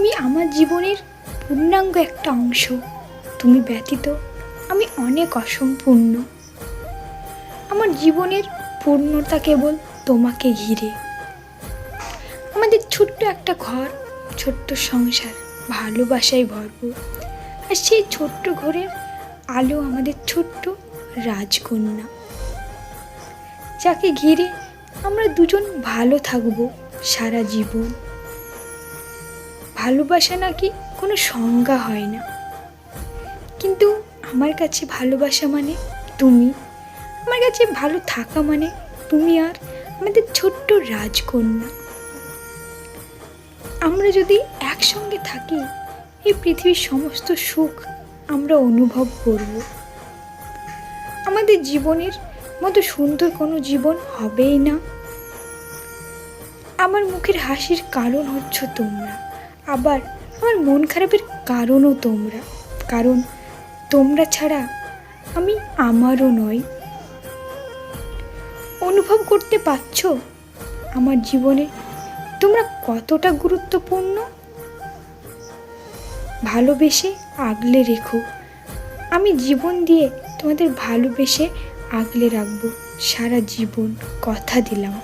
তুমি আমার জীবনের পূর্ণাঙ্গ একটা অংশ। তুমি ব্যতীত আমি অনেক অসম্পূর্ণ। আমার জীবনের পূর্ণতা কেবল তোমাকে ঘিরে। আমাদের ছোট্ট একটা ঘর, ছোট্ট সংসার, ভালোবাসায় ভরপুর। আর সেই ছোট্ট ঘরের আলো আমাদের ছোট্ট রাজকন্যা। যাকে ঘিরে আমরা দুজন ভালো থাকব সারা জীবন। ভালোবাসা নাকি কোনো সংজ্ঞা হয় না। কিন্তু আমার কাছে ভালোবাসা মানে তুমি। আমার কাছে ভালো থাকা মানে তুমি আর আমাদের ছোট্ট রাজকন্যা। আমরা যদি একসঙ্গে থাকি, এই পৃথিবীর সমস্ত সুখ আমরা অনুভব করব। আমাদের জীবনের মতো সুন্দর কোনো জীবন হবেই না। আমার মুখের হাসির কারণ হচ্ছ তোমরা। আবার আমার মন খারাপের কারণও তোমরা। কারণ তোমরা ছাড়া আমি আমারও নই। অনুভব করতে পারছ আমার জীবনে তোমরা কতটা গুরুত্বপূর্ণ? ভালোবেসে আগলে রেখো। আমি জীবন দিয়ে তোমাদের ভালোবেসে আগলে রাখব। সারা জীবন কথা দিলাম।